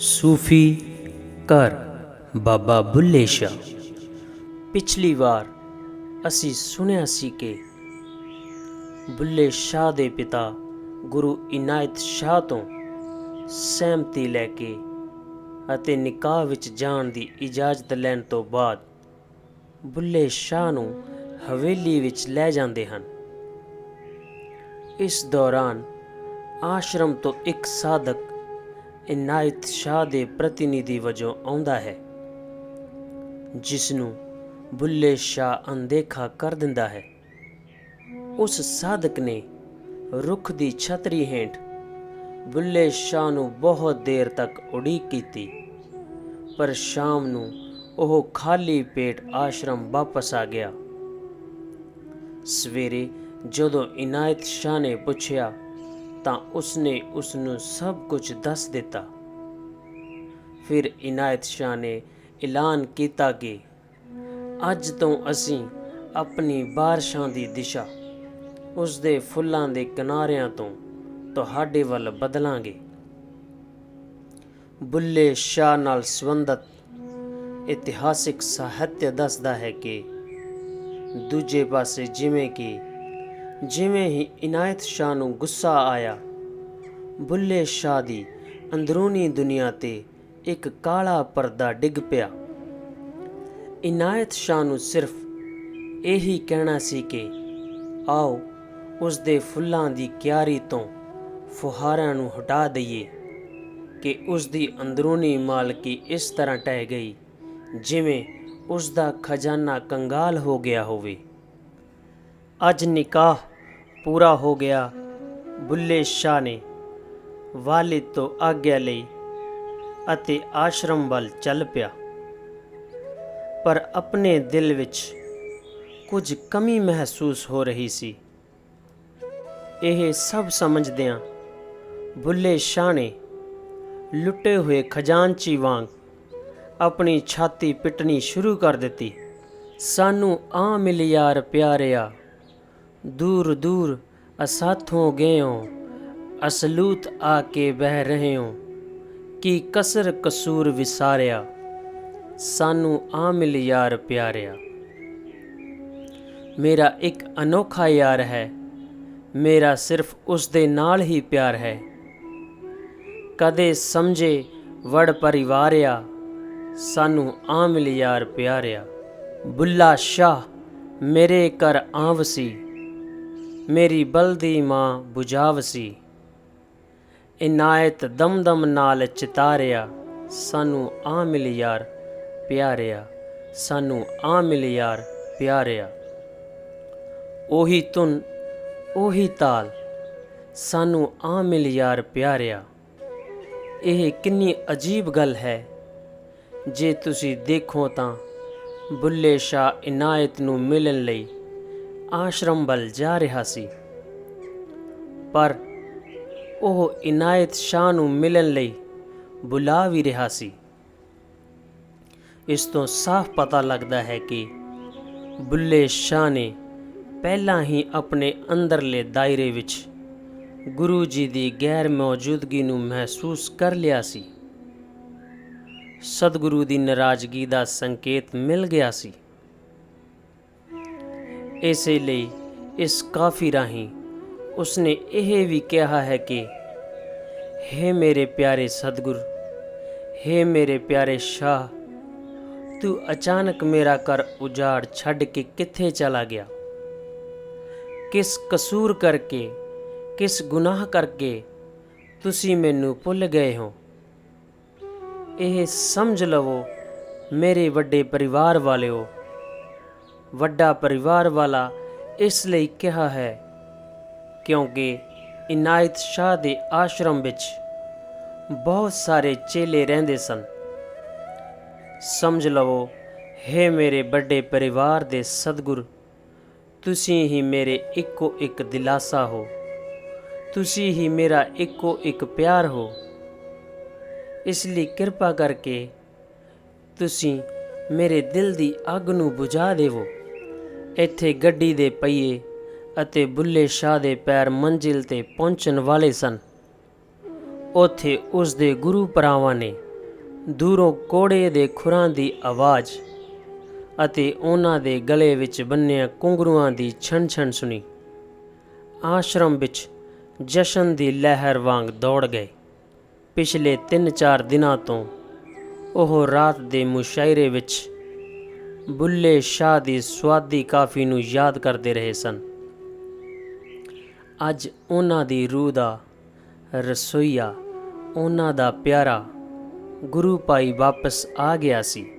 ਸੂਫੀ ਘਰ ਬਾਬਾ ਬੁੱਲੇ ਸ਼ਾਹ। ਪਿਛਲੀ ਵਾਰ ਅਸੀਂ ਸੁਣਿਆ ਸੀ ਕਿ ਬੁੱਲੇ ਸ਼ਾਹ ਦੇ ਪਿਤਾ ਗੁਰੂ ਇਨਾਇਤ ਸ਼ਾਹ ਤੋਂ ਸਹਿਮਤੀ ਲੈ ਕੇ ਅਤੇ ਨਿਕਾਹ ਵਿੱਚ ਜਾਣ ਦੀ ਇਜਾਜ਼ਤ ਲੈਣ ਤੋਂ ਬਾਅਦ ਬੁੱਲੇ ਸ਼ਾਹ ਨੂੰ ਹਵੇਲੀ ਵਿੱਚ ਲੈ ਜਾਂਦੇ ਹਨ। ਇਸ ਦੌਰਾਨ ਆਸ਼ਰਮ ਤੋਂ ਇੱਕ ਸਾਧਕ ਇਨਾਇਤ ਸ਼ਾਹ ਦੇ ਪ੍ਰਤੀਨਿਧੀ ਵਜੋਂ ਆਉਂਦਾ ਹੈ ਜਿਸ ਨੂੰ ਬੁੱਲੇ ਸ਼ਾਹ ਅਣਦੇਖਾ ਕਰ ਦਿੰਦਾ ਹੈ। ਉਸ ਸਾਧਕ ਨੇ ਰੁੱਖ ਦੀ ਛਤਰੀ ਹੇਠ ਬੁੱਲੇ ਸ਼ਾਹ ਨੂੰ ਬਹੁਤ ਦੇਰ ਤੱਕ ਉਡੀਕ ਕੀਤੀ, ਪਰ ਸ਼ਾਮ ਨੂੰ ਉਹ ਖਾਲੀ ਪੇਟ ਆਸ਼ਰਮ ਵਾਪਸ ਆ ਗਿਆ। ਸਵੇਰੇ ਜਦੋਂ ਇਨਾਇਤ ਸ਼ਾਹ ਨੇ ਪੁੱਛਿਆ ਤਾਂ ਉਸਨੇ ਉਸ ਨੂੰ ਸਭ ਕੁਝ ਦੱਸ ਦਿੱਤਾ। ਫਿਰ ਇਨਾਇਤ ਸ਼ਾਹ ਨੇ ਐਲਾਨ ਕੀਤਾ ਕਿ ਅੱਜ ਤੋਂ ਅਸੀਂ ਆਪਣੀ ਬਾਰਿਸ਼ਾਂ ਦੀ ਦਿਸ਼ਾ ਉਸ ਦੇ ਫੁੱਲਾਂ ਦੇ ਕਿਨਾਰਿਆਂ ਤੋਂ ਤੁਹਾਡੇ ਵੱਲ ਬਦਲਾਂਗੇ। ਬੁੱਲੇ ਸ਼ਾਹ ਨਾਲ ਸੰਬੰਧਤ ਇਤਿਹਾਸਿਕ ਸਾਹਿਤ ਦੱਸਦਾ ਹੈ ਕਿ ਦੂਜੇ ਪਾਸੇ ਜਿਵੇਂ ਕਿ ਜਿਵੇਂ ਹੀ ਇਨਾਇਤ ਸ਼ਾਹ ਨੂੰ ਗੁੱਸਾ ਆਇਆ, ਬੁੱਲੇ ਸ਼ਾਹ ਦੀ ਅੰਦਰੂਨੀ ਦੁਨੀਆ ਤੇ ਇੱਕ ਕਾਲਾ ਪਰਦਾ ਡਿੱਗ ਪਿਆ। ਇਨਾਇਤ ਸ਼ਾਹ ਨੂੰ ਸਿਰਫ ਇਹੀ ਕਹਿਣਾ ਸੀ ਕਿ, ਆਓ, ਉਸ ਦੇ ਫੁੱਲਾਂ ਦੀ ਕਿਆਰੀ ਤੋਂ ਫੁਹਾਰਿਆਂ ਨੂੰ ਹਟਾ ਦਈਏ ਕਿ ਉਸ ਦੀ ਅੰਦਰੂਨੀ ਮਾਲਕੀ ਇਸ ਤਰ੍ਹਾਂ ਟਹਿ ਗਈ, ਜਿਵੇਂ ਉਸ ਦਾ ਖਜ਼ਾਨਾ ਕੰਗਾਲ ਹੋ ਗਿਆ ਹੋਵੇ। ਅੱਜ ਨਿਕਾਹ ਪੂਰਾ ਹੋ ਗਿਆ ਬੁੱਲੇ ਸ਼ਾਹ ਨੇ। ਵਾਲਿਦ ਤੋਂ ਆਗਿਆ ਲਈ ਅਤੇ ਆਸ਼ਰਮ ਵੱਲ ਚੱਲ ਪਿਆ। ਪਰ ਆਪਣੇ ਦਿਲ ਵਿੱਚ ਕੁਝ ਕਮੀ ਮਹਿਸੂਸ ਹੋ ਰਹੀ ਸੀ। ਇਹ ਸਭ ਸਮਝਦਿਆਂ ਬੁੱਲੇ ਸ਼ਾਹ ਨੇ ਲੁੱਟੇ ਹੋਏ ਖਜ਼ਾਨਚੀ ਵਾਂਗ ਆਪਣੀ ਛਾਤੀ ਪਿੱਟਣੀ ਸ਼ੁਰੂ ਕਰ ਦਿੱਤੀ। ਸਾਨੂੰ ਆ ਮਿਲ ਯਾਰ ਪਿਆਰਿਆ ਦੂਰ ਦੂਰ ਅਸਾਥੋਂ ਗਏ ਹੋ ਅਸਲੂਤ ਆ ਕੇ ਬਹਿ ਰਹੇ ਹੋ ਕੀ ਕਸਰ ਕਸੂਰ ਵਿਸਾਰਿਆ, ਸਾਨੂੰ ਆ ਮਿਲ ਯਾਰ ਪਿਆਰਿਆ। ਮੇਰਾ ਇੱਕ ਅਨੋਖਾ ਯਾਰ ਹੈ, ਮੇਰਾ ਸਿਰਫ ਉਸ ਦੇ ਨਾਲ ਹੀ ਪਿਆਰ ਹੈ। ਕਦੇ ਸਮਝੇ ਵੜ ਪਰਿਵਾਰਿਆ, ਸਾਨੂੰ ਆ ਮਿਲ ਯਾਰ ਪਿਆਰਿਆ। ਬੁੱਲਾ ਸ਼ਾਹ, ਮੇਰੇ ਘਰ ਆਵਸੀ। ਮੇਰੀ ਬਲਦੀ ਮਾਂ ਬੁਝਾਵਸੀ ਇਨਾਇਤ ਦਮਦਮ ਨਾਲ ਚਿਤਾਰਿਆ, ਸਾਨੂੰ ਆ ਮਿਲ ਯਾਰ ਪਿਆਰਿਆ, ਸਾਨੂੰ ਆ ਮਿਲ ਯਾਰ ਪਿਆਰਿਆ। ਉਹੀ ਧੁਨ, ਉਹੀ ਤਾਲ, ਸਾਨੂੰ ਆ ਮਿਲ ਯਾਰ ਪਿਆਰਿਆ। ਇਹ ਕਿੰਨੀ ਅਜੀਬ ਗੱਲ ਹੈ, ਜੇ ਤੁਸੀਂ ਦੇਖੋ ਤਾਂ ਬੁੱਲੇ ਸ਼ਾਹ ਇਨਾਇਤ ਨੂੰ ਮਿਲਣ ਲਈ ਆਸ਼ਰਮ ਵੱਲ ਜਾ ਰਿਹਾ ਸੀ। ਪਰ ਉਹ ਇਨਾਇਤ ਸ਼ਾਹ ਨੂੰ ਮਿਲਣ ਲਈ ਬੁਲਾ ਵੀ ਰਿਹਾ ਸੀ। ਇਸ ਤੋਂ ਸਾਫ਼ ਪਤਾ ਲੱਗਦਾ ਹੈ ਕਿ ਬੁੱਲੇ ਸ਼ਾਹ ਨੇ ਪਹਿਲਾਂ ਹੀ ਆਪਣੇ ਅੰਦਰਲੇ ਦਾਇਰੇ ਵਿੱਚ ਗੁਰੂ ਜੀ ਦੀ ਗੈਰ ਮੌਜੂਦਗੀ ਨੂੰ ਮਹਿਸੂਸ ਕਰ ਲਿਆ ਸੀ। ਸਤਿਗੁਰੂ ਦੀ ਨਾਰਾਜ਼ਗੀ ਦਾ ਸੰਕੇਤ ਮਿਲ ਗਿਆ ਸੀ। ਇਸੇ ਲਈ ਇਸ ਕਾਫੀ ਰਾਹੀਂ ਉਸਨੇ ਇਹ ਵੀ ਕਿਹਾ ਹੈ ਕਿ हे ਮੇਰੇ ਪਿਆਰੇ ਸਤਿਗੁਰ हे ਮੇਰੇ ਪਿਆਰੇ ਸ਼ਾਹ, ਤੂੰ ਅਚਾਨਕ ਮੇਰਾ ਘਰ ਉਜਾੜ ਛੱਡ ਕੇ ਕਿੱਥੇ ਚਲਾ ਗਿਆ? ਕਿਸ ਕਸੂਰ ਕਰਕੇ, ਕਿਸ ਗੁਨਾਹ ਕਰਕੇ ਤੁਸੀਂ ਮੈਨੂੰ ਭੁੱਲ ਗਏ ਹੋ? ਇਹ ਸਮਝ ਲਵੋ ਮੇਰੇ ਵੱਡੇ ਪਰਿਵਾਰ ਵਾਲਿਓ ਵੱਡਾ ਪਰਿਵਾਰ ਵਾਲਾ ਇਸ ਲਈ ਕਿਹਾ ਹੈ, ਕਿਉਂਕਿ ਇਨਾਇਤ ਸ਼ਾਹ ਦੇ ਆਸ਼ਰਮ ਵਿੱਚ ਬਹੁਤ ਸਾਰੇ ਚੇਲੇ ਰਹਿੰਦੇ ਸਨ। ਸਮਝ ਲਵੋ, ਹੈ ਮੇਰੇ ਵੱਡੇ ਪਰਿਵਾਰ ਦੇ ਸਤਿਗੁਰ, ਤੁਸੀਂ ਹੀ ਮੇਰੇ ਇੱਕੋ ਇੱਕ ਦਿਲਾਸਾ ਹੋ। ਤੁਸੀਂ ਹੀ ਮੇਰਾ ਇੱਕੋ ਇੱਕ ਪਿਆਰ ਹੋ। ਇਸ ਲਈ ਕਿਰਪਾ ਕਰਕੇ ਤੁਸੀਂ ਮੇਰੇ ਦਿਲ ਦੀ ਅੱਗ ਨੂੰ ਬੁਝਾ ਦੇਵੋ। ਇੱਥੇ ਗੱਡੀ ਦੇ ਪਹੀਏ ਅਤੇ ਬੁੱਲੇ ਸ਼ਾਹ ਦੇ ਪੈਰ ਮੰਜ਼ਿਲ ਤੇ ਪਹੁੰਚਣ ਵਾਲੇ ਸਨ। ਉੱਥੇ ਉਸ ਦੇ ਗੁਰੂ ਭਰਾਵਾਂ ਨੇ ਦੂਰੋਂ ਕੋੜੇ ਦੇ ਖੁਰਾਂ ਦੀ ਆਵਾਜ਼ ਅਤੇ ਉਹਨਾਂ ਦੇ ਗਲੇ ਵਿੱਚ ਬੰਨਿਆ ਕੁੰਗਰੂਆਂ ਦੀ ਛਣ ਛਣ ਸੁਣੀ। ਆਸ਼ਰਮ ਵਿੱਚ ਜਸ਼ਨ ਦੀ ਲਹਿਰ ਵਾਂਗ ਦੌੜ ਗਏ। ਪਿਛਲੇ 3-4 ਦਿਨਾਂ ਤੋਂ ਉਹ ਰਾਤ ਦੇ ਮੁਸ਼ਾਇਰੇ ਵਿੱਚ ਬੁੱਲੇ ਸ਼ਾਹ ਦੀ ਸਵਾਦੀ ਕਾਫੀ ਨੂੰ ਯਾਦ ਕਰਦੇ ਰਹੇ ਸਨ। ਅੱਜ ਉਹਨਾਂ ਦੀ ਰੂਹ ਦਾ ਰਸੋਈਆ, ਉਹਨਾਂ ਦਾ ਪਿਆਰਾ ਗੁਰੂ ਭਾਈ ਵਾਪਸ ਆ ਗਿਆ ਸੀ।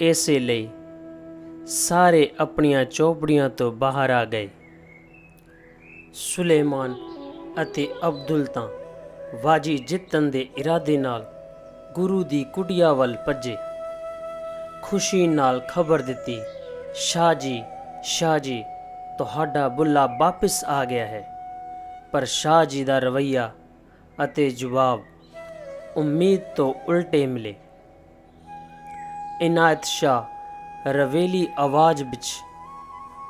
ਇਸੇ ਲਈ ਸਾਰੇ ਆਪਣੀਆਂ ਚੌਪੜੀਆਂ ਤੋਂ ਬਾਹਰ ਆ ਗਏ। ਸੁਲੇਮਾਨ ਅਤੇ ਅਬਦੁਲ ਤਾਂ ਵਾਜੀ ਜਿੱਤਣ ਦੇ ਇਰਾਦੇ ਨਾਲ ਗੁਰੂ ਦੀ ਕੁਟਿਆ ਵੱਲ ਭੱਜੇ। ਖੁਸ਼ੀ ਨਾਲ ਖਬਰ ਦਿੱਤੀ, ਸ਼ਾਹ ਜੀ ਸ਼ਾਹ ਜੀ, ਤੁਹਾਡਾ ਬੁੱਲਾ ਵਾਪਸ ਆ ਗਿਆ ਹੈ। ਪਰ ਸ਼ਾਹ ਜੀ ਦਾ ਰਵਈਆ ਅਤੇ ਜਵਾਬ ਉਮੀਦ ਤੋਂ ਉਲਟੇ ਮਿਲੇ। ਇਨਾਇਤ ਸ਼ਾਹ ਰਵੇਲੀ ਆਵਾਜ਼ ਵਿੱਚ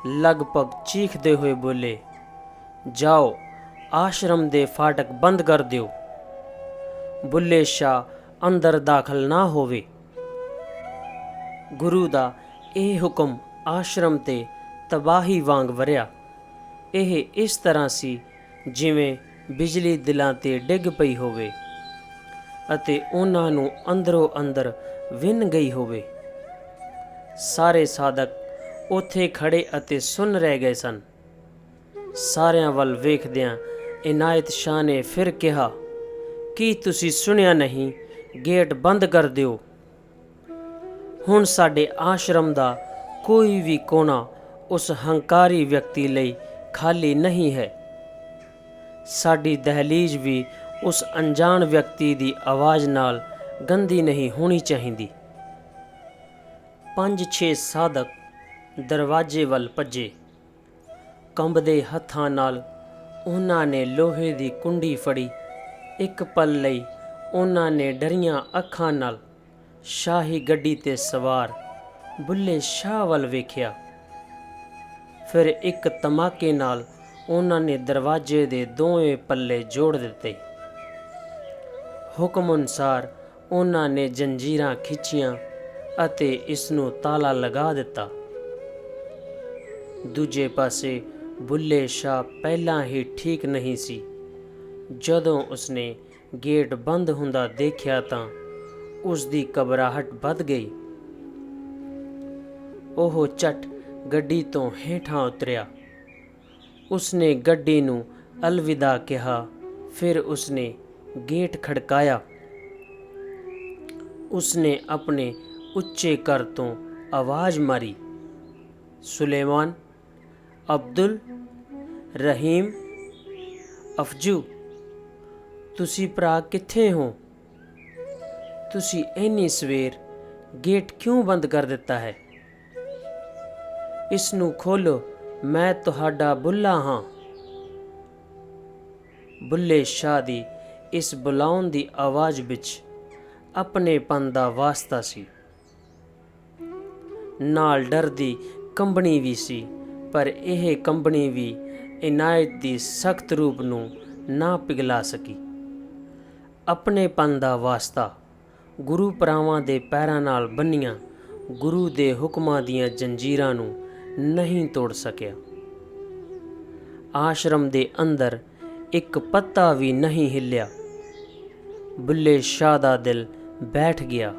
ਲਗਭਗ ਚੀਖਦੇ ਹੋਏ ਬੋਲੇ, ਜਾਓ, ਆਸ਼ਰਮ ਦੇ ਫਾਟਕ ਬੰਦ ਕਰ ਦਿਓ। ਬੁੱਲੇ ਸ਼ਾਹ ਅੰਦਰ ਦਾਖਲ ਨਾ ਹੋਵੇ। ਗੁਰੂ ਦਾ ਇਹ ਹੁਕਮ ਆਸ਼ਰਮ ਤੇ ਤਬਾਹੀ ਵਾਂਗ ਵਰਿਆ। ਇਹ ਇਸ ਤਰ੍ਹਾਂ ਸੀ ਜਿਵੇਂ ਬਿਜਲੀ ਦਿਲਾਂ ਤੇ ਡਿੱਗ ਪਈ ਹੋਵੇ ਅਤੇ ਉਹਨਾਂ ਨੂੰ ਅੰਦਰੋਂ ਅੰਦਰ ਵਿੰਨ ਗਈ ਹੋਵੇ। ਸਾਰੇ ਸਾਧਕ ਉੱਥੇ ਖੜੇ ਅਤੇ ਸੁਣ ਰਹਿ ਗਏ ਸਨ। ਸਾਰਿਆਂ ਵੱਲ ਵੇਖਦਿਆਂ ਇਨਾਇਤ ਸ਼ਾਹ ਨੇ ਫਿਰ ਕਿਹਾ, ਕੀ ਤੁਸੀਂ ਸੁਣਿਆ ਨਹੀਂ? ਗੇਟ ਬੰਦ ਕਰ ਦਿਓ। ਹੁਣ ਸਾਡੇ ਆਸ਼ਰਮ ਦਾ ਕੋਈ ਵੀ ਕੋਨਾ ਉਸ ਹੰਕਾਰੀ ਵਿਅਕਤੀ ਲਈ ਖਾਲੀ ਨਹੀਂ ਹੈ। ਸਾਡੀ ਦਹਲੀਜ਼ ਵੀ ਉਸ ਅਣਜਾਣ ਵਿਅਕਤੀ ਦੀ ਆਵਾਜ਼ ਨਾਲ ਗੰਦੀ ਨਹੀਂ ਹੋਣੀ ਚਾਹੀਦੀ। ਪੰਜ ਛੇ ਸਾਧਕ ਦਰਵਾਜ਼ੇ ਵੱਲ ਭੱਜੇ। ਕੰਬਦੇ ਹੱਥਾਂ ਨਾਲ ਉਹਨਾਂ ਨੇ ਲੋਹੇ ਦੀ ਕੁੰਡੀ ਫੜੀ। ਇੱਕ ਪਲ ਲਈ ਉਹਨਾਂ ਨੇ ਡਰੀਆਂ ਅੱਖਾਂ ਨਾਲ ਸ਼ਾਹੀ ਗੱਡੀ ਤੇ ਸਵਾਰ ਬੁੱਲੇ ਸ਼ਾਹ ਵੱਲ ਵੇਖਿਆ। ਫਿਰ ਇੱਕ ਤਮਾਕੇ ਨਾਲ ਉਹਨਾਂ ਨੇ ਦਰਵਾਜ਼ੇ ਦੇ ਦੋਵੇਂ ਪੱਲੇ ਜੋੜ ਦਿੱਤੇ। ਹੁਕਮ ਅਨੁਸਾਰ ਉਹਨਾਂ ਨੇ ਜੰਜੀਰਾਂ ਖਿੱਚੀਆਂ ਅਤੇ ਇਸ ਨੂੰ ਤਾਲਾ ਲਗਾ ਦਿੱਤਾ। ਦੂਜੇ ਪਾਸੇ ਬੁੱਲੇ ਸ਼ਾਹ ਪਹਿਲਾਂ ਹੀ ਠੀਕ ਨਹੀਂ ਸੀ। ਜਦੋਂ ਉਸਨੇ ਗੇਟ ਬੰਦ ਹੁੰਦਾ ਦੇਖਿਆ ਤਾਂ ਉਸ ਦੀ ਘਬਰਾਹਟ ਵੱਧ ਗਈ। ਉਹ ਝਟ ਗੱਡੀ ਤੋਂ ਹੇਠਾਂ ਉਤਰਿਆ। ਉਸਨੇ ਗੱਡੀ ਨੂੰ ਅਲਵਿਦਾ ਕਿਹਾ, ਫਿਰ ਉਸਨੇ ਗੇਟ ਖੜਕਾਇਆ। ਉਸਨੇ ਆਪਣੇ ਉੱਚੇ ਕਰ ਤੋਂ ਆਵਾਜ਼ ਮਾਰੀ, ਸੁਲੇਮਾਨ, ਅਬਦੁਲ ਰਹੀਮ, ਅਫਜੂ, ਤੁਸੀਂ ਭਰਾ ਕਿੱਥੇ ਹੋ? ਤੁਸੀਂ ਇੰਨੀ ਸਵੇਰ ਗੇਟ ਕਿਉਂ ਬੰਦ ਕਰ ਦਿੱਤਾ ਹੈ? ਇਸ ਨੂੰ ਖੋਲੋ, ਮੈਂ ਤੁਹਾਡਾ ਬੁੱਲਾ ਹਾਂ। ਬੁੱਲੇ ਸ਼ਾਹ ਦੀ ਇਸ ਬੁਲਾਉਣ ਦੀ ਆਵਾਜ਼ ਵਿੱਚ ਆਪਣੇਪਨ ਦਾ ਵਾਸਤਾ ਸੀ। ਨਾਲ ਡਰ ਦੀ ਕੰਬਣੀ ਵੀ ਸੀ, ਪਰ ਇਹ ਕੰਬਣੀ ਵੀ ਇਨਾਇਤ ਦੀ ਸਖਤ ਰੂਪ ਨੂੰ ਨਾ ਪਿਘਲਾ ਸਕੀ। ਆਪਣੇਪਨ ਦਾ ਵਾਸਤਾ ਗੁਰੂ ਪਰਾਵਾਂ ਦੇ ਪੈਰਾਂ ਨਾਲ ਬੰਨੀਆਂ, ਗੁਰੂ ਦੇ ਹੁਕਮਾਂ ਦੀਆਂ ਜੰਜੀਰਾਂ ਨੂੰ ਨਹੀਂ ਤੋੜ ਸਕਿਆ। ਆਸ਼ਰਮ ਦੇ ਅੰਦਰ ਇੱਕ ਪੱਤਾ ਵੀ ਨਹੀਂ ਹਿੱਲਿਆ। ਬੁੱਲੇ ਸ਼ਾਹ ਦਾ ਦਿਲ ਬੈਠ ਗਿਆ,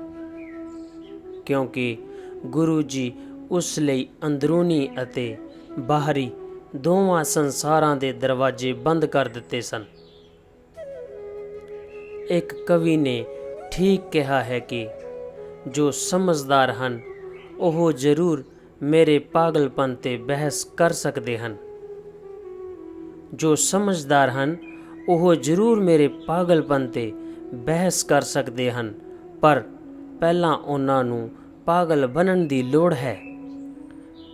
ਕਿਉਂਕਿ ਗੁਰੂ ਜੀ ਉਸ ਲਈ ਅੰਦਰੂਨੀ ਅਤੇ ਬਾਹਰੀ ਦੋਵਾਂ ਸੰਸਾਰਾਂ ਦੇ ਦਰਵਾਜ਼ੇ ਬੰਦ ਕਰ ਦਿੱਤੇ ਸਨ। ਇੱਕ ਕਵੀ ਨੇ ਠੀਕ ਕਿਹਾ ਹੈ ਕਿ ਜੋ ਸਮਝਦਾਰ ਹਨ, ਉਹ ਜ਼ਰੂਰ ਮੇਰੇ ਪਾਗਲਪਨ ਤੇ ਬਹਿਸ ਕਰ ਸਕਦੇ ਹਨ। ਜੋ ਸਮਝਦਾਰ ਹਨ, ਉਹ ਜ਼ਰੂਰ ਮੇਰੇ ਪਾਗਲਪਨ ਤੇ ਬਹਿਸ ਕਰ ਸਕਦੇ ਹਨ, ਪਰ ਪਹਿਲਾਂ ਉਹਨਾਂ ਨੂੰ ਪਾਗਲ ਬਣਨ ਦੀ ਲੋੜ ਹੈ।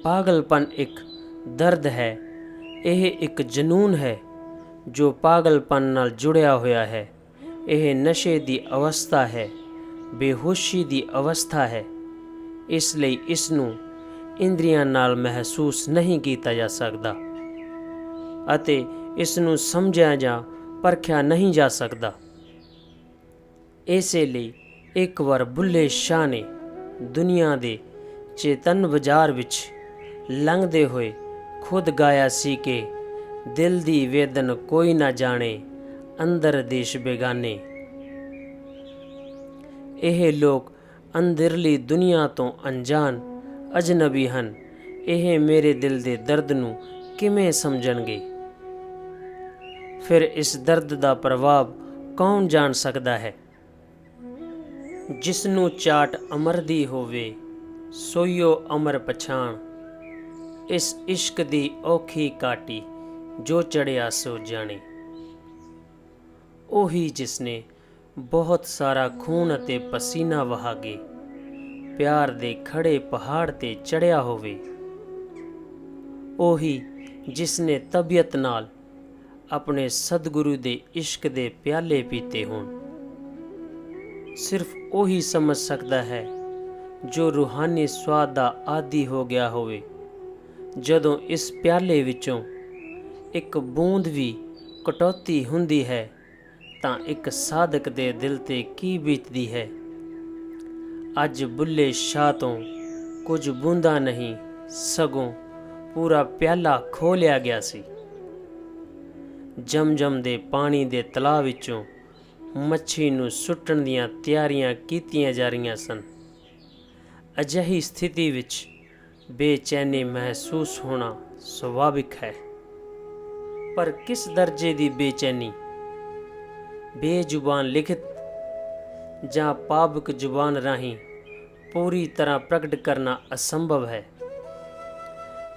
ਪਾਗਲਪਨ ਇੱਕ ਦਰਦ ਹੈ, ਇਹ ਇੱਕ ਜਨੂਨ ਹੈ ਜੋ ਪਾਗਲਪਨ ਨਾਲ ਜੁੜਿਆ ਹੋਇਆ ਹੈ। ਇਹ ਨਸ਼ੇ ਦੀ ਅਵਸਥਾ ਹੈ, ਬੇਹੋਸ਼ੀ ਦੀ ਅਵਸਥਾ ਹੈ। ਇਸ ਲਈ ਇਸ ਨੂੰ ਇੰਦਰੀਆਂ ਨਾਲ ਮਹਿਸੂਸ ਨਹੀਂ ਕੀਤਾ ਜਾ ਸਕਦਾ ਅਤੇ ਇਸ ਨੂੰ ਸਮਝਿਆ ਜਾਂ ਪਰਖਿਆ ਨਹੀਂ ਜਾ ਸਕਦਾ। ਇਸੇ ਲਈ ਇੱਕ ਵਾਰ ਬੁੱਲੇ ਸ਼ਾਹ ਨੇ ਦੁਨੀਆ ਦੇ ਚੇਤਨ ਬਾਜ਼ਾਰ ਵਿੱਚ ਲੰਘਦੇ ਹੋਏ ਖੁਦ ਗਾਇਆ ਸੀ ਕਿ ਦਿਲ ਦੀ ਵੇਦਨ ਕੋਈ ਨਾ ਜਾਣੇ ਅੰਦਰ ਦੇਸ਼ ਬੇਗਾਨੇ। ਇਹ ਲੋਕ ਅੰਦਰਲੀ ਦੁਨੀਆ ਤੋਂ ਅਣਜਾਣ, ਅਜਨਬੀ ਹਨ। ਇਹ ਮੇਰੇ ਦਿਲ ਦੇ ਦਰਦ ਨੂੰ ਕਿਵੇਂ ਸਮਝਣਗੇ? ਫਿਰ ਇਸ ਦਰਦ ਦਾ ਪ੍ਰਭਾਵ ਕੌਣ ਜਾਣ ਸਕਦਾ ਹੈ? ਜਿਸ ਨੂੰ ਚਾਟ ਅਮਰ ਦੀ ਹੋਵੇ, ਸੋਈਓ ਅਮਰ ਪਛਾਣ। ਇਸ ਇਸ਼ਕ ਦੀ ਔਖੀ ਕਾਟੀ ਜੋ ਚੜਿਆ ਸੋ ਜਾਣੇ। ਉਹੀ ਜਿਸ ਨੇ ਬਹੁਤ ਸਾਰਾ ਖੂਨ ਅਤੇ ਪਸੀਨਾ ਵਹਾਗੇ, ਪਿਆਰ ਦੇ ਖੜੇ ਪਹਾੜ ਤੇ ਚੜਿਆ ਹੋਵੇ। ਉਹੀ ਜਿਸ ਨੇ ਤਬੀਅਤ ਨਾਲ ਆਪਣੇ ਸਤਿਗੁਰੂ ਦੇ ਇਸ਼ਕ ਦੇ ਪਿਆਲੇ ਪੀਤੇ ਹੋਣ। ਸਿਰਫ ਉਹੀ ਸਮਝ ਸਕਦਾ ਹੈ ਜੋ ਰੂਹਾਨੀ ਸਵਾਦ ਦਾ ਆਦੀ ਹੋ ਗਿਆ ਹੋਵੇ। ਜਦੋਂ ਇਸ ਪਿਆਲੇ ਵਿੱਚੋਂ ਇੱਕ ਬੂੰਦ ਵੀ ਕਟੌਤੀ ਹੁੰਦੀ ਹੈ ਤਾਂ ਇੱਕ ਸਾਧਕ ਦੇ ਦਿਲ ਤੇ ਕੀ ਬੀਤਦੀ ਹੈ? ਅੱਜ ਬੁੱਲੇ ਸ਼ਾਹ ਤੋਂ ਕੁਝ ਬੂੰਦਾ ਨਹੀਂ, ਸਗੋਂ ਪੂਰਾ ਪਿਆਲਾ ਖੋ ਲਿਆ ਗਿਆ ਸੀ। ਜਮਜਮ ਦੇ ਪਾਣੀ ਦੇ ਤਲਾਅ ਵਿੱਚੋਂ ਮੱਛੀ ਨੂੰ ਸੁੱਟਣ ਦੀਆਂ ਤਿਆਰੀਆਂ ਕੀਤੀਆਂ ਜਾ ਰਹੀਆਂ ਸਨ। ਅਜਿਹੀ ਸਥਿਤੀ ਵਿੱਚ ਬੇਚੈਨੀ ਮਹਿਸੂਸ ਹੋਣਾ ਸੁਭਾਵਿਕ ਹੈ। ਪਰ ਕਿਸ ਦਰਜੇ ਦੀ ਬੇਚੈਨੀ? ਬੇਜ਼ੁਬਾਨ ਲਿਖਤ ਜਾਂ ਪਾਬਕ ਜ਼ੁਬਾਨ ਰਾਹੀਂ ਪੂਰੀ ਤਰ੍ਹਾਂ ਪ੍ਰਗਟ ਕਰਨਾ ਅਸੰਭਵ ਹੈ।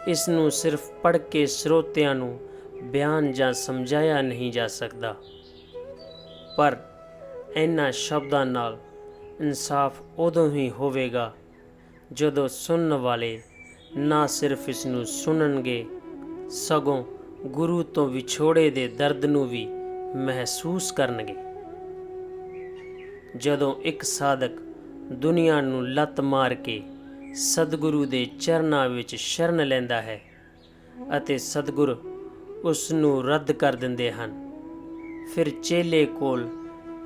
ਇਸ ਨੂੰ ਸਿਰਫ ਪੜ੍ਹ ਕੇ ਸਰੋਤਿਆਂ ਨੂੰ ਬਿਆਨ ਜਾਂ ਸਮਝਾਇਆ ਨਹੀਂ ਜਾ ਸਕਦਾ। ਪਰ ਇਹਨਾਂ ਸ਼ਬਦਾਂ ਨਾਲ ਇਨਸਾਫ ਉਦੋਂ ਹੀ ਹੋਵੇਗਾ ਜਦੋਂ ਸੁਣਨ ਵਾਲੇ ਨਾ ਸਿਰਫ ਇਸ ਨੂੰ ਸੁਣਨਗੇ, ਸਗੋਂ ਗੁਰੂ ਤੋਂ ਵਿਛੋੜੇ ਦੇ ਦਰਦ ਨੂੰ ਵੀ ਮਹਿਸੂਸ ਕਰਨਗੇ। ਜਦੋਂ ਇੱਕ ਸਾਧਕ ਦੁਨੀਆ ਨੂੰ ਲੱਤ ਮਾਰ ਕੇ ਸਤਿਗੁਰੂ ਦੇ ਚਰਨਾਂ ਵਿੱਚ ਸ਼ਰਨ ਲੈਂਦਾ ਹੈ ਅਤੇ ਸਤਿਗੁਰ ਉਸ ਨੂੰ ਰੱਦ ਕਰ ਦਿੰਦੇ ਹਨ, ਫਿਰ ਚੇਲੇ ਕੋਲ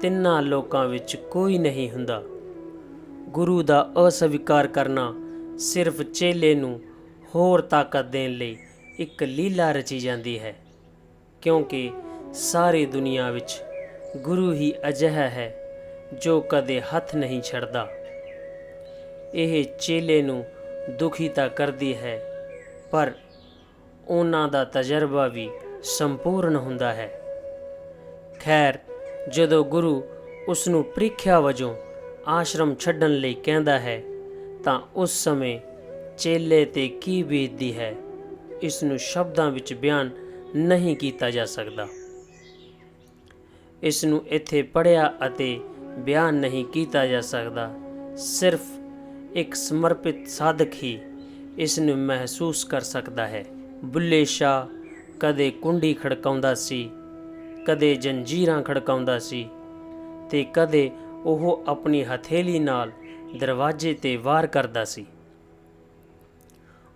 ਤਿੰਨਾਂ ਲੋਕਾਂ ਵਿੱਚ ਕੋਈ ਨਹੀਂ ਹੁੰਦਾ। ਗੁਰੂ ਦਾ ਅਸਵੀਕਾਰ ਕਰਨਾ ਸਿਰਫ ਚੇਲੇ ਨੂੰ ਹੋਰ ਤਾਕਤ ਦੇਣ ਲਈ ਇੱਕ ਲੀਲਾ ਰਚੀ ਜਾਂਦੀ ਹੈ, ਕਿਉਂਕਿ ਸਾਰੀ ਦੁਨੀਆ ਵਿੱਚ ਗੁਰੂ ਹੀ ਅਜਿਹਾ ਹੈ ਜੋ ਕਦੇ ਹੱਥ ਨਹੀਂ ਛੱਡਦਾ। ਇਹ ਚੇਲੇ ਨੂੰ ਦੁਖੀ ਤਾਂ ਕਰਦੀ ਹੈ, ਪਰ ਉਹਨਾਂ ਦਾ ਤਜਰਬਾ ਵੀ ਸੰਪੂਰਨ ਹੁੰਦਾ ਹੈ। ਖੈਰ, ਜਦੋਂ ਗੁਰੂ ਉਸ ਨੂੰ ਪ੍ਰੀਖਿਆ ਵਜੋਂ ਆਸ਼ਰਮ ਛੱਡਣ ਲਈ ਕਹਿੰਦਾ ਹੈ, ਤਾਂ ਉਸ ਸਮੇਂ ਚੇਲੇ ਤੇ ਕੀ ਬੀਤਦੀ ਹੈ, ਇਸ ਨੂੰ ਸ਼ਬਦਾਂ ਵਿੱਚ ਬਿਆਨ ਨਹੀਂ ਕੀਤਾ ਜਾ ਸਕਦਾ। ਇਸ ਨੂੰ ਇੱਥੇ ਪੜਿਆ ਅਤੇ ਬਿਆਨ ਨਹੀਂ ਕੀਤਾ ਜਾ ਸਕਦਾ। ਸਿਰਫ ਇੱਕ ਸਮਰਪਿਤ ਸਾਧਕ ਹੀ ਇਸ ਨੂੰ ਮਹਿਸੂਸ ਕਰ ਸਕਦਾ ਹੈ। ਬੁੱਲੇ ਸ਼ਾਹ ਕਦੇ ਕੁੰਡੀ ਖੜਕਾਉਂਦਾ ਸੀ, ਕਦੇ ਜੰਜੀਰਾਂ ਖੜਕਾਉਂਦਾ ਸੀ ਤੇ ਕਦੇ ਉਹ ਆਪਣੀ ਹਥੇਲੀ ਨਾਲ ਦਰਵਾਜ਼ੇ ਤੇ ਵਾਰ ਕਰਦਾ ਸੀ।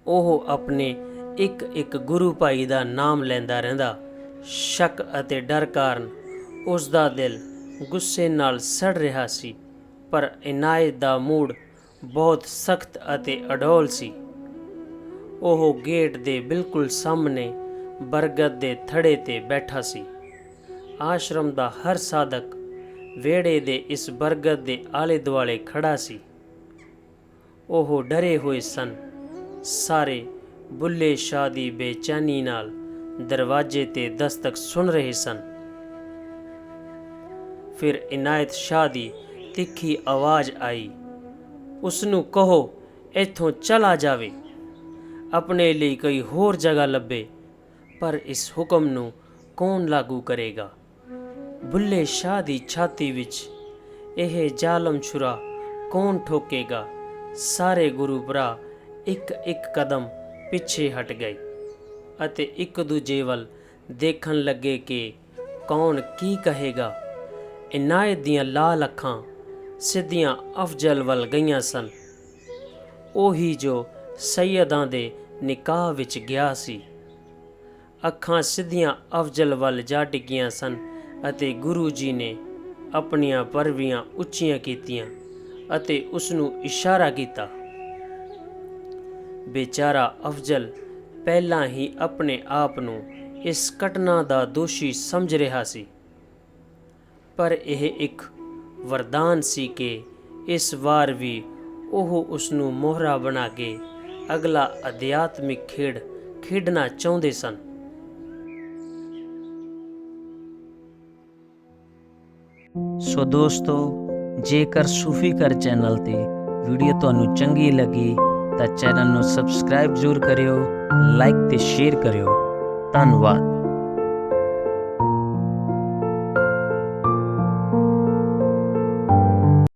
ਉਹ ਆਪਣੇ ਇੱਕ ਇੱਕ ਗੁਰੂ ਭਾਈ ਦਾ ਨਾਮ ਲੈਂਦਾ ਰਹਿੰਦਾ। ਸ਼ੱਕ ਅਤੇ ਡਰ ਕਾਰਨ ਉਸ ਦਾ ਦਿਲ ਗੁੱਸੇ ਨਾਲ ਸੜ ਰਿਹਾ ਸੀ, ਪਰ ਇਨਾਇਤ ਦਾ ਮੂਡ ਬਹੁਤ ਸਖਤ ਅਤੇ ਅਡੋਲ ਸੀ। ਉਹ ਗੇਟ ਦੇ ਬਿਲਕੁਲ ਸਾਹਮਣੇ ਬਰਗਦ ਦੇ ਥੜੇ ਤੇ ਬੈਠਾ ਸੀ। ਆਸ਼ਰਮ ਦਾ ਹਰ ਸਾਧਕ ਵਿਹੜੇ ਦੇ ਇਸ ਬਰਗਦ ਦੇ ਆਲੇ ਦੁਆਲੇ ਖੜਾ ਸੀ। ਉਹ ਡਰੇ ਹੋਏ ਸਨ। ਸਾਰੇ ਬੁੱਲੇ ਸ਼ਾਦੀ ਬੇਚੈਨੀ ਨਾਲ ਦਰਵਾਜ਼ੇ ਤੇ ਦਸਤਕ ਸੁਣ ਰਹੇ ਸਨ। ਫਿਰ ਇਨਾਇਤ ਸ਼ਾਹ ਦੀ ਤਿੱਖੀ ਆਵਾਜ਼ ਆਈ। ਉਸ ਨੂੰ ਕਹੋ, ਇੱਥੋਂ ਚਲਾ ਜਾਵੇ। ਆਪਣੇ ਲਈ ਕੋਈ ਹੋਰ ਜਗ੍ਹਾ ਲੱਭੇ, ਪਰ ਇਸ ਹੁਕਮ ਨੂੰ ਕੌਣ ਲਾਗੂ ਕਰੇਗਾ? ਬੁੱਲੇ ਸ਼ਾਹ ਦੀ ਛਾਤੀ ਵਿੱਚ ਇਹ ਜ਼ਾਲਮ ਛੁਰਾ ਕੌਣ ਠੋਕੇਗਾ? ਸਾਰੇ ਗੁਰੂ ਭਰਾ ਇੱਕ ਇੱਕ ਕਦਮ ਪਿੱਛੇ ਹਟ ਗਏ ਅਤੇ ਇੱਕ ਦੂਜੇ ਵੱਲ ਦੇਖਣ ਲੱਗੇ ਕਿ ਕੌਣ ਕੀ ਕਹੇਗਾ। ਇਨਾਇਤ ਦੀਆਂ ਲਾਲ ਅੱਖਾਂ ਸਿੱਧੀਆਂ ਅਫਜ਼ਲ ਵੱਲ ਗਈਆਂ ਸਨ। ਉਹੀ ਜੋ ਸੈਯਦਾਂ ਦੇ ਨਿਕਾਹ ਵਿੱਚ ਗਿਆ ਸੀ। ਅੱਖਾਂ ਸਿੱਧੀਆਂ ਅਫਜ਼ਲ ਵੱਲ ਜਾ ਡਿੱਗੀਆਂ ਸਨ ਅਤੇ ਗੁਰੂ ਜੀ ਨੇ ਆਪਣੀਆਂ ਪਰਵੀਆਂ ਉੱਚੀਆਂ ਕੀਤੀਆਂ ਅਤੇ ਉਸ ਨੂੰ ਇਸ਼ਾਰਾ ਕੀਤਾ। ਬੇਚਾਰਾ ਅਫਜ਼ਲ ਪਹਿਲਾਂ ਹੀ ਆਪਣੇ ਆਪ ਨੂੰ ਇਸ ਘਟਨਾ ਦਾ ਦੋਸ਼ੀ ਸਮਝ ਰਿਹਾ ਸੀ। ਪਰ ਇਹ ਇੱਕ ਵਰਦਾਨ ਸੀ ਕਿ ਇਸ ਵਾਰ ਵੀ ਉਹ ਉਸ ਨੂੰ ਮੋਹਰਾ ਬਣਾ ਕੇ ਅਗਲਾ ਅਧਿਆਤਮਿਕ ਖੇਡ ਖੇਡਣਾ ਚਾਹੁੰਦੇ ਸਨ। ਸੋ ਦੋਸਤੋ, ਜੇਕਰ ਸੂਫੀ ਕਰ ਚੈਨਲ ਤੇ ਵੀਡੀਓ ਤੁਹਾਨੂੰ ਚੰਗੀ ਲੱਗੀ, ਤਾਂ ਚੈਨਲ ਨੂੰ ਸਬਸਕ੍ਰਾਈਬ ਜ਼ਰੂਰ ਕਰਿਓ, ਲਾਈਕ ਤੇ ਸ਼ੇਅਰ ਕਰਿਓ। ਧੰਨਵਾਦ।